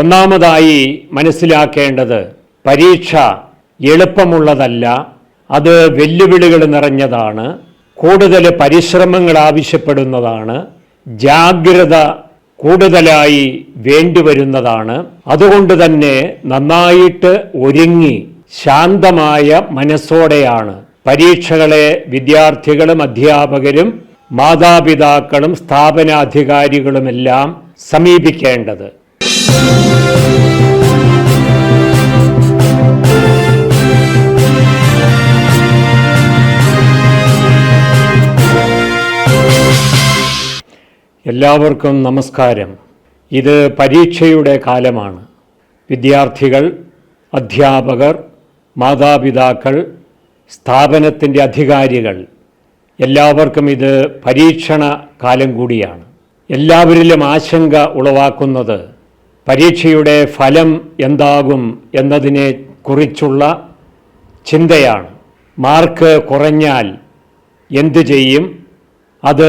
ഒന്നാമതായി മനസ്സിലാക്കേണ്ടത് പരീക്ഷ എളുപ്പമുള്ളതല്ല അത് വെല്ലുവിളികൾ നിറഞ്ഞതാണ് കൂടുതൽ പരിശ്രമങ്ങൾ ആവശ്യപ്പെടുന്നതാണ് ജാഗ്രത കൂടുതലായി വേണ്ടിവരുന്നതാണ്. അതുകൊണ്ട് തന്നെ നന്നായിട്ട് ഒരുങ്ങി ശാന്തമായ മനസ്സോടെയാണ് പരീക്ഷകളെ വിദ്യാർത്ഥികളും അധ്യാപകരും മാതാപിതാക്കളും സ്ഥാപനാധികാരികളുമെല്ലാം സമീപിക്കേണ്ടത്. എല്ലാവർക്കും നമസ്കാരം. ഇത് പരീക്ഷയുടെ കാലമാണ്. വിദ്യാർത്ഥികൾ അധ്യാപകർ മാതാപിതാക്കൾ സ്ഥാപനത്തിന്റെ അധികാരികൾ എല്ലാവർക്കും ഇത് പരീക്ഷണ കാലം കൂടിയാണ്. എല്ലാവരിലും ആശങ്ക ഉളവാക്കുന്നത് പരീക്ഷയുടെ ഫലം എന്താകും എന്നതിനെ കുറിച്ചുള്ള ചിന്തയാണ്. മാർക്ക് കുറഞ്ഞാൽ എന്തു ചെയ്യും? അത്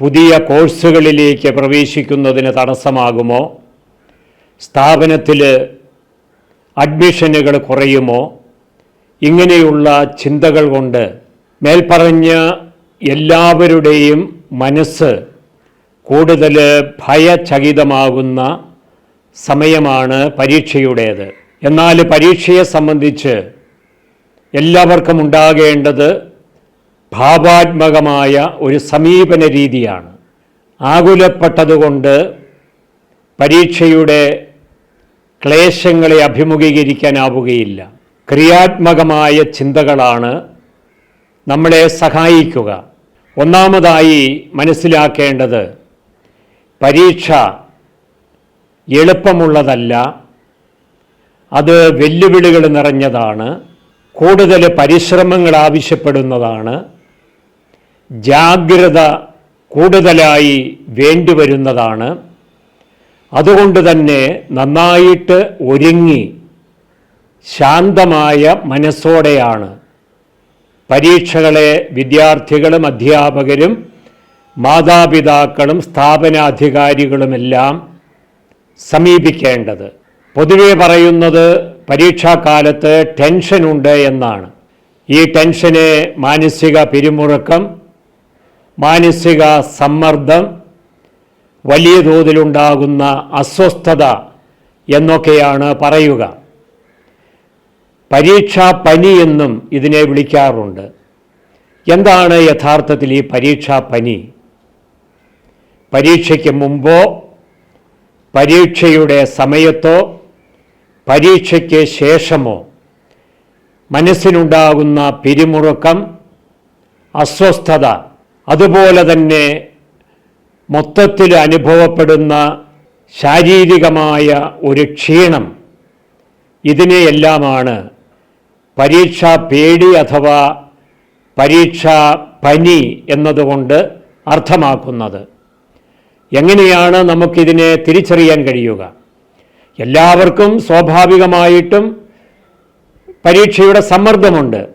പുതിയ കോഴ്സുകളിലേക്ക് പ്രവേശിക്കുന്നതിന് തടസ്സമാകുമോ? സ്ഥാപനത്തിൽ അഡ്മിഷനുകൾ കുറയുമോ? ഇങ്ങനെയുള്ള ചിന്തകൾ കൊണ്ട് മേൽപ്പറഞ്ഞ എല്ലാവരുടെയും മനസ്സ് കൂടുതൽ ഭയചകിതമാകുന്ന സമയമാണ് പരീക്ഷയുടേത്. എന്നാൽ പരീക്ഷയെ സംബന്ധിച്ച് എല്ലാവർക്കും ഉണ്ടാകേണ്ടത് ഭാവാത്മകമായ ഒരു സമീപന രീതിയാണ്. ആകുലപ്പെട്ടതുകൊണ്ട് പരീക്ഷയുടെ ക്ലേശങ്ങളെ അഭിമുഖീകരിക്കാനാവുകയില്ല. ക്രിയാത്മകമായ ചിന്തകളാണ് നമ്മളെ സഹായിക്കുക. ഒന്നാമതായി മനസ്സിലാക്കേണ്ടത് പരീക്ഷ എളുപ്പമുള്ളതല്ല അത് വെല്ലുവിളികൾ നിറഞ്ഞതാണ് കൂടുതൽ പരിശ്രമങ്ങൾ ആവശ്യപ്പെടുന്നതാണ് ജാഗ്രത കൂടുതലായി വേണ്ടിവരുന്നതാണ് അതുകൊണ്ട് തന്നെ നന്നായിട്ട് ഒരുങ്ങി ശാന്തമായ മനസ്സോടെയാണ് പരീക്ഷകളെ വിദ്യാർത്ഥികളും അധ്യാപകരും മാതാപിതാക്കളും സ്ഥാപനാധികാരികളുമെല്ലാം സമീപിക്കേണ്ടത്. പൊതുവെ പറയുന്നത് പരീക്ഷാകാലത്ത് ടെൻഷനുണ്ട് എന്നാണ്. ഈ ടെൻഷന് മാനസിക പിരിമുറുക്കം മാനസിക സമ്മർദ്ദം വലിയ തോതിലുണ്ടാകുന്ന അസ്വസ്ഥത എന്നൊക്കെയാണ് പറയുക. പരീക്ഷാ പനി എന്നും ഇതിനെ വിളിക്കാറുണ്ട്. എന്താണ് യഥാർത്ഥത്തിൽ ഈ പരീക്ഷാ പനി? പരീക്ഷയ്ക്ക് മുമ്പോ പരീക്ഷയുടെ സമയത്തോ പരീക്ഷയ്ക്ക് ശേഷമോ മനസ്സിനുണ്ടാകുന്ന പിരിമുറുക്കം അസ്വസ്ഥത അതുപോലെ തന്നെ മൊത്തത്തിൽ അനുഭവപ്പെടുന്ന ശാരീരികമായ ഒരു ക്ഷീണം ഇതിനെയെല്ലാമാണ് പരീക്ഷാ പേടി അഥവാ പരീക്ഷാ പനി എന്നതുകൊണ്ട് അർത്ഥമാക്കുന്നത്. എങ്ങനെയാണ് നമുക്കിതിനെ തിരിച്ചറിയാൻ കഴിയുക? എല്ലാവർക്കും സ്വാഭാവികമായിട്ടും പരീക്ഷയുടെ സമ്മർദ്ദമുണ്ട്.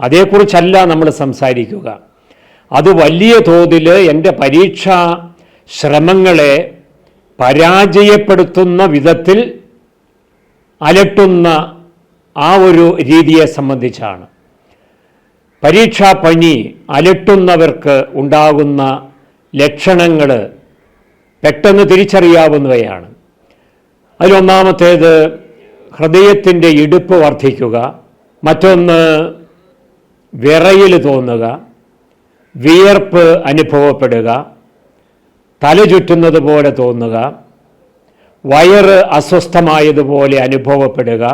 അതേക്കുറിച്ചല്ല നമ്മൾ സംസാരിക്കുക. അത് വലിയ തോതിൽ എന്റെ പരീക്ഷാ ശ്രമങ്ങളെ പരാജയപ്പെടുത്തുന്ന വിധത്തിൽ അലട്ടുന്ന ആ ഒരു രീതിയെ സംബന്ധിച്ചാണ്. പരീക്ഷാ പണി അലട്ടുന്നവർക്ക് ഉണ്ടാകുന്ന ലക്ഷണങ്ങൾ പെട്ടെന്ന് തിരിച്ചറിയാവുന്നവയാണ്. അതിലൊന്നാമത്തേത് ഹൃദയത്തിന്റെ ഇടുപ്പ് വർദ്ധിക്കുക മറ്റൊന്ന് വിറയിൽ തോന്നുക വിയർപ്പ് അനുഭവപ്പെടുക തല ചുറ്റുന്നത് പോലെ തോന്നുക വയറ് അസ്വസ്ഥമായതുപോലെ അനുഭവപ്പെടുക.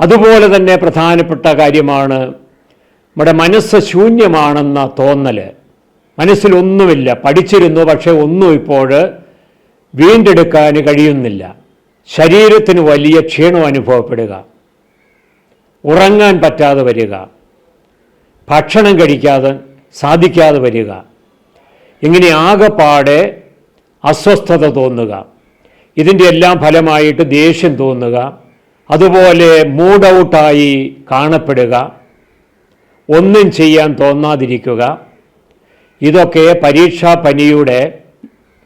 അതുപോലെ തന്നെ പ്രധാനപ്പെട്ട കാര്യമാണ് നമ്മുടെ മനസ്സ് ശൂന്യമാണെന്ന തോന്നൽ മനസ്സിലൊന്നുമില്ല. പഠിച്ചിരുന്നു പക്ഷെ ഒന്നും ഇപ്പോൾ വീണ്ടെടുക്കാൻ കഴിയുന്നില്ല. ശരീരത്തിന് വലിയ ക്ഷീണം അനുഭവപ്പെടുക. ഉറങ്ങാൻ പറ്റാതെ വരിക. ഭക്ഷണം കഴിക്കാതെ സാധിക്കാതെ വരിക. ഇങ്ങനെ ആകെപ്പാടെ അസ്വസ്ഥത തോന്നുക. ഇതിന്റെ എല്ലാം ഫലമായിട്ട് ദേഷ്യം തോന്നുക. അതുപോലെ മൂഡ് ഔട്ടായി കാണപ്പെടുക. ഒന്നും ചെയ്യാൻ തോന്നാതിരിക്കുക. ഇതൊക്കെ പരീക്ഷാ പനിയുടെ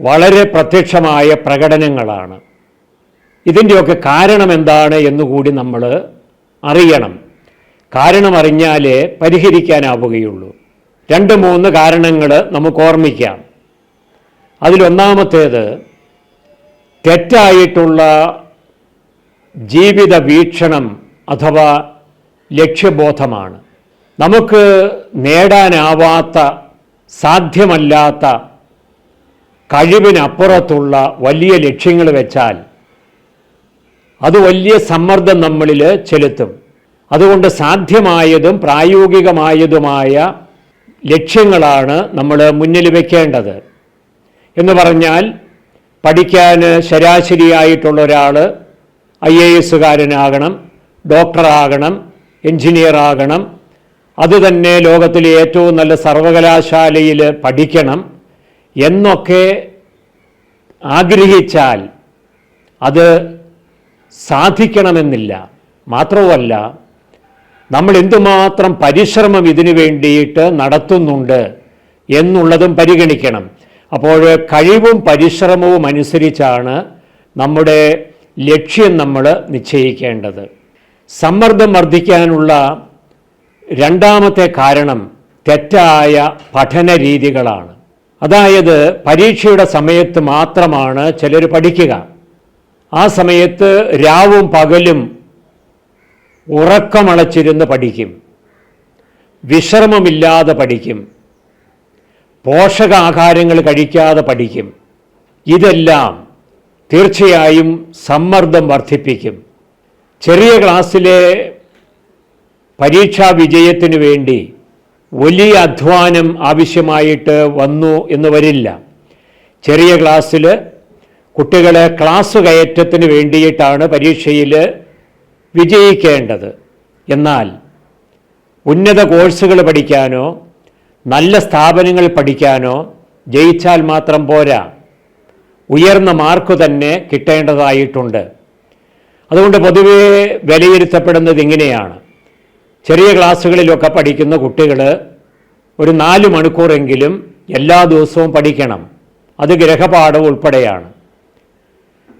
വളരെ പ്രത്യക്ഷമായ പ്രകടനങ്ങളാണ്. ഇതിന്റെയൊക്കെ കാരണം എന്താണ് എന്നുകൂടി നമ്മൾ അറിയണം. കാരണം അറിഞ്ഞാലേ പരിഹരിക്കാനാവുകയുള്ളൂ. രണ്ട് മൂന്ന് കാരണങ്ങൾ നമുക്ക് ഓർമ്മിക്കാം. അതിലൊന്നാമത്തേത് തെറ്റായിട്ടുള്ള ജീവിത വീക്ഷണം അഥവാ ലക്ഷ്യബോധമാണ്. നമുക്ക് നേടാനാവാത്ത സാധ്യമല്ലാത്ത കഴിവിനപ്പുറത്തുള്ള വലിയ ലക്ഷ്യങ്ങൾ വെച്ചാൽ അത് വലിയ സമ്മർദ്ദം നമ്മളിൽ ചെലുത്തും. അതുകൊണ്ട് സാധ്യമായതും പ്രായോഗികമായതുമായ ലക്ഷ്യങ്ങളാണ് നമ്മൾ മുന്നിൽ വയ്ക്കേണ്ടത് എന്ന് പറഞ്ഞാൽ പഠിക്കാൻ ശരാശരിയായിട്ടുള്ള ഒരാൾ ഐ എ എസുകാരനാകണം ഡോക്ടറാകണം എഞ്ചിനീയർ ആകണം അതുതന്നെ ലോകത്തിലെ ഏറ്റവും നല്ല സർവകലാശാലയിൽ പഠിക്കണം എന്നൊക്കെ ആഗ്രഹിച്ചാൽ അത് സാധിക്കണമെന്നില്ല. മാത്രവുമല്ല നമ്മൾ എന്തുമാത്രം പരിശ്രമം ഇതിനു വേണ്ടിയിട്ട് നടത്തുന്നുണ്ട് എന്നുള്ളതും പരിഗണിക്കണം. അപ്പോൾ കഴിവും പരിശ്രമവും അനുസരിച്ചാണ് നമ്മുടെ ലക്ഷ്യം നമ്മൾ നിശ്ചയിക്കേണ്ടത്. സമ്മർദ്ദം വർദ്ധിക്കാനുള്ള രണ്ടാമത്തെ കാരണം തെറ്റായ പഠന രീതികളാണ് അതായത് പരീക്ഷയുടെ സമയത്ത് മാത്രമാണ് ചിലർ പഠിക്കുക. ആ സമയത്ത് രാവും പകലും ഉറക്കമളച്ചിരുന്ന് പഠിക്കും. വിശ്രമമില്ലാതെ പഠിക്കും. പോഷകാഹാരങ്ങൾ കഴിക്കാതെ പഠിക്കും. ഇതെല്ലാം തീർച്ചയായും സമ്മർദ്ദം വർദ്ധിപ്പിക്കും. ചെറിയ ക്ലാസ്സിലെ പരീക്ഷാ വിജയത്തിനു വേണ്ടി വലിയ അധ്വാനം ആവശ്യമായിട്ട് വന്നു എന്ന് വരില്ല. ചെറിയ ക്ലാസ്സിൽ കുട്ടികളെ ക്ലാസ് കയറ്റത്തിന് വേണ്ടിയിട്ടാണ് പരീക്ഷയിൽ വിജയിക്കേണ്ടത്. എന്നാൽ ഉന്നത കോഴ്സുകൾ പഠിക്കാനോ നല്ല സ്ഥാപനങ്ങൾ പഠിക്കാനോ ജയിച്ചാൽ മാത്രം പോരാ. ഉയർന്ന മാർക്ക് തന്നെ കിട്ടേണ്ടതായിട്ടുണ്ട്. അതുകൊണ്ട് പൊതുവേ വിലയിരുത്തപ്പെടുന്നത് ഇങ്ങനെയാണ്. ചെറിയ ക്ലാസ്സുകളിലൊക്കെ പഠിക്കുന്ന കുട്ടികൾ ഒരു നാല് മണിക്കൂറെങ്കിലും എല്ലാ ദിവസവും പഠിക്കണം. അത് ഗ്രഹപാഠം ഉൾപ്പെടെയാണ്.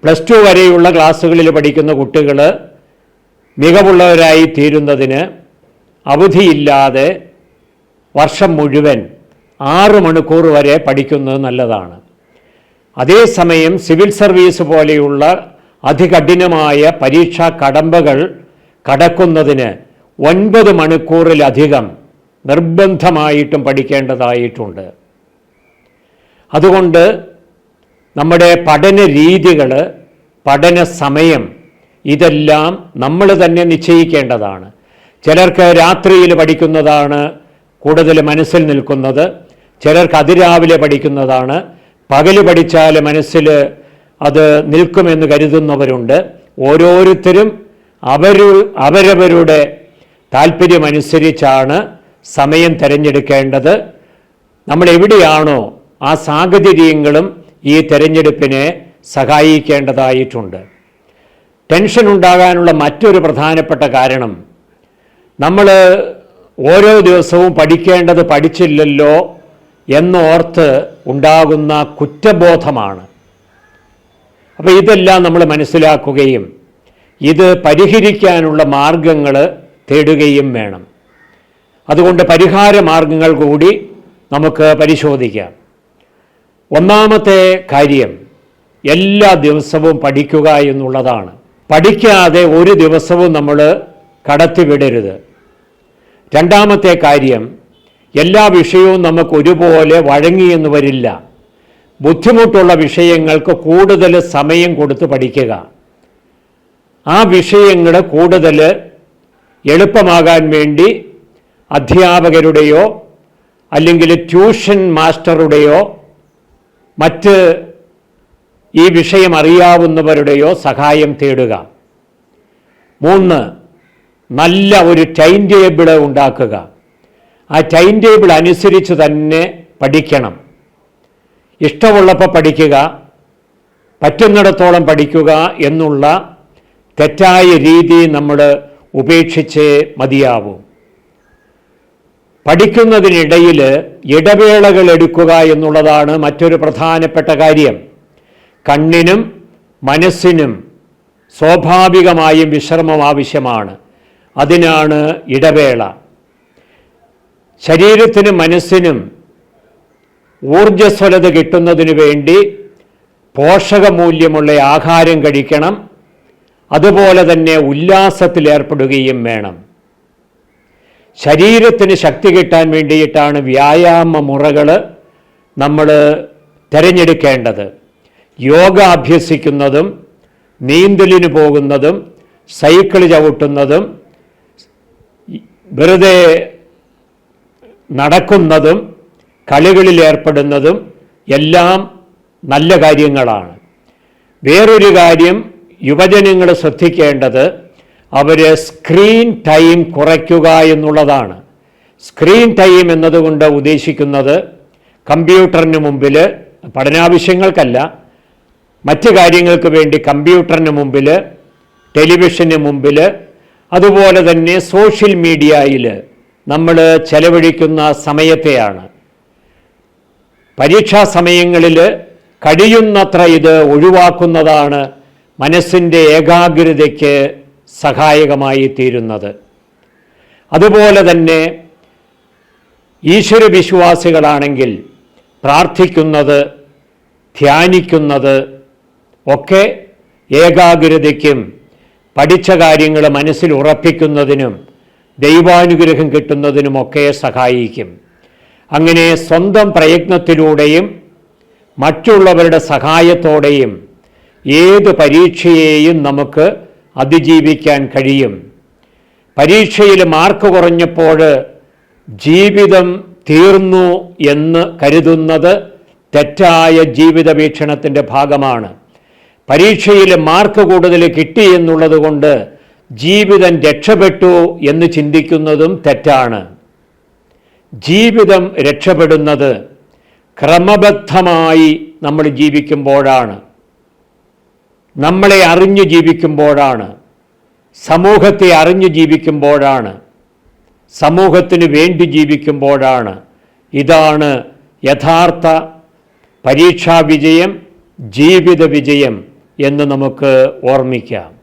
പ്ലസ് ടു വരെയുള്ള ക്ലാസ്സുകളിൽ പഠിക്കുന്ന കുട്ടികൾ മികവുള്ളവരായി തീരുന്നതിന് അവധിയില്ലാതെ വർഷം മുഴുവൻ ആറ് മണിക്കൂർ വരെ പഠിക്കുന്നത് നല്ലതാണ്. അതേസമയം സിവിൽ സർവീസ് പോലെയുള്ള അതികഠിനമായ പരീക്ഷാ കടമ്പകൾ കടക്കുന്നതിന് ഒൻപത് മണിക്കൂറിലധികം നിർബന്ധമായിട്ടും പഠിക്കേണ്ടതായിട്ടുണ്ട്. അതുകൊണ്ട് നമ്മുടെ പഠന രീതികൾ പഠന സമയം ഇതെല്ലാം നമ്മൾ തന്നെ നിശ്ചയിക്കേണ്ടതാണ്. ചിലർക്ക് രാത്രിയിൽ പഠിക്കുന്നതാണ് കൂടുതൽ മനസ്സിൽ നിൽക്കുന്നത് ചിലർക്ക് അതിരാവിലെ പഠിക്കുന്നതാണ്. പകൽ പഠിച്ചാൽ മനസ്സിൽ അത് നിൽക്കുമെന്ന് കരുതുന്നവരുണ്ട്. ഓരോരുത്തരും അവരു അവരവരുടെ താല്പര്യമനുസരിച്ചാണ് സമയം തിരഞ്ഞെടുക്കേണ്ടത്. നമ്മൾ എവിടെയാണോ ആ സാഹചര്യങ്ങളും ഈ തിരഞ്ഞെടുപ്പിനെ സഹായിക്കേണ്ടതായിട്ടുണ്ട്. ടെൻഷൻ ഉണ്ടാകാനുള്ള മറ്റൊരു പ്രധാനപ്പെട്ട കാരണം നമ്മൾ ഓരോ ദിവസവും പഠിക്കേണ്ടത് പഠിച്ചില്ലല്ലോ എന്നോർത്ത് ഉണ്ടാകുന്ന കുറ്റബോധമാണ്. അപ്പോൾ ഇതെല്ലാം നമ്മൾ മനസ്സിലാക്കുകയും ഇത് പരിഹരിക്കാനുള്ള മാർഗങ്ങൾ തേടുകയും വേണം. അതുകൊണ്ട് പരിഹാര മാർഗങ്ങൾ കൂടി നമുക്ക് പരിശോധിക്കാം. ഒന്നാമത്തെ കാര്യം എല്ലാ ദിവസവും പഠിക്കുക എന്നുള്ളതാണ്. പഠിക്കാതെ ഒരു ദിവസവും നമ്മൾ കടത്തിവിടരുത്. രണ്ടാമത്തെ കാര്യം എല്ലാ വിഷയവും നമുക്ക് ഒരുപോലെ വഴങ്ങിയെന്ന് വരില്ല. ബുദ്ധിമുട്ടുള്ള വിഷയങ്ങൾക്ക് കൂടുതൽ സമയം കൊടുത്ത് പഠിക്കുക. ആ വിഷയങ്ങൾ കൂടുതൽ എളുപ്പമാകാൻ വേണ്ടി അധ്യാപകരുടെയോ അല്ലെങ്കിൽ ട്യൂഷൻ മാസ്റ്ററുടെയോ മറ്റ് ഈ വിഷയം അറിയാവുന്നവരുടെയോ സഹായം തേടുക. മൂന്ന് നല്ല ഒരു ടൈം ടേബിൾ ഉണ്ടാക്കുക. ആ ടൈം ടേബിൾ അനുസരിച്ച് തന്നെ പഠിക്കണം. ഇഷ്ടമുള്ളപ്പോൾ പഠിക്കുക പറ്റുന്നിടത്തോളം പഠിക്കുക എന്നുള്ള തെറ്റായ രീതി നമ്മൾ ഉപേക്ഷിച്ച് മതിയാവും. പഠിക്കുന്നതിനിടയിൽ ഇടവേളകൾ എടുക്കുക എന്നുള്ളതാണ് മറ്റൊരു പ്രധാനപ്പെട്ട കാര്യം. കണ്ണിനും മനസ്സിനും സ്വാഭാവികമായും വിശ്രമം ആവശ്യമാണ്. അതിനാണ് ഇടവേള. ശരീരത്തിനും മനസ്സിനും ഊർജസ്വലത കിട്ടുന്നതിന് വേണ്ടി പോഷകമൂല്യമുള്ള ആഹാരം കഴിക്കണം. അതുപോലെ തന്നെ ഉല്ലാസത്തിലേർപ്പെടുകയും വേണം. ശരീരത്തിന് ശക്തി കിട്ടാൻ വേണ്ടിയിട്ടാണ് വ്യായാമ മുറകൾ നമ്മൾ തിരഞ്ഞെടുക്കേണ്ടത്. യോഗ അഭ്യസിക്കുന്നതും നീന്തലിന് പോകുന്നതും സൈക്കിൾ ചവിട്ടുന്നതും വെറുതെ നടക്കുന്നതും കളികളിൽ ഏർപ്പെടുന്നതും എല്ലാം നല്ല കാര്യങ്ങളാണ്. വേറൊരു കാര്യം യുവജനങ്ങൾ ശ്രദ്ധിക്കേണ്ടത് അവർ സ്ക്രീൻ ടൈം കുറയ്ക്കുക എന്നുള്ളതാണ്. സ്ക്രീൻ ടൈം എന്നതുകൊണ്ട് ഉദ്ദേശിക്കുന്നത് കമ്പ്യൂട്ടറിന് മുമ്പിൽ പഠനാവശ്യങ്ങൾക്കല്ല മറ്റ് കാര്യങ്ങൾക്ക് വേണ്ടി കമ്പ്യൂട്ടറിന് മുമ്പിൽ ടെലിവിഷന് മുമ്പിൽ അതുപോലെ തന്നെ സോഷ്യൽ മീഡിയയിൽ നമ്മൾ ചെലവഴിക്കുന്ന സമയത്തെയാണ്. പരീക്ഷാ സമയങ്ങളിൽ കഴിയുന്നത്ര ഇത് ഒഴിവാക്കുന്നതാണ് മനസ്സിന്റെ ഏകാഗ്രതയ്ക്ക് സഹായകമായി തീരുന്നത്. അതുപോലെ തന്നെ ഈശ്വരവിശ്വാസികളാണെങ്കിൽ പ്രാർത്ഥിക്കുന്നത് ധ്യാനിക്കുന്നത് ഒക്കെ ഏകാഗ്രതയ്ക്കും പഠിച്ച കാര്യങ്ങൾ മനസ്സിൽ ഉറപ്പിക്കുന്നതിനും ദൈവാനുഗ്രഹം കിട്ടുന്നതിനുമൊക്കെ സഹായിക്കും. അങ്ങനെ സ്വന്തം പ്രയത്നത്തിലൂടെയും മറ്റുള്ളവരുടെ സഹായത്തോടെയും ഏത് പരീക്ഷയെയും നമുക്ക് അതിജീവിക്കാൻ കഴിയും. പരീക്ഷയിൽ മാർക്ക് കുറഞ്ഞപ്പോൾ ജീവിതം തീർന്നു എന്ന് കരുതുന്നത് തെറ്റായ ജീവിത വീക്ഷണത്തിന്റെ ഭാഗമാണ്. പരീക്ഷയിൽ മാർക്ക് കൂടുതൽ കിട്ടി എന്നുള്ളത് കൊണ്ട് ജീവിതം രക്ഷപ്പെട്ടു എന്ന് ചിന്തിക്കുന്നതും തെറ്റാണ്. ജീവിതം രക്ഷപ്പെടുന്നത് ക്രമബദ്ധമായി നമ്മൾ ജീവിക്കുമ്പോഴാണ്. നമ്മളെ അറിഞ്ഞു ജീവിക്കുമ്പോഴാണ്. സമൂഹത്തെ അറിഞ്ഞു ജീവിക്കുമ്പോഴാണ്. സമൂഹത്തിന് വേണ്ടി ജീവിക്കുമ്പോഴാണ്. ഇതാണ് യഥാർത്ഥ പരീക്ഷാ വിജയം ജീവിത വിജയം എന്ന് നമുക്ക് ഓർമ്മിക്കാം.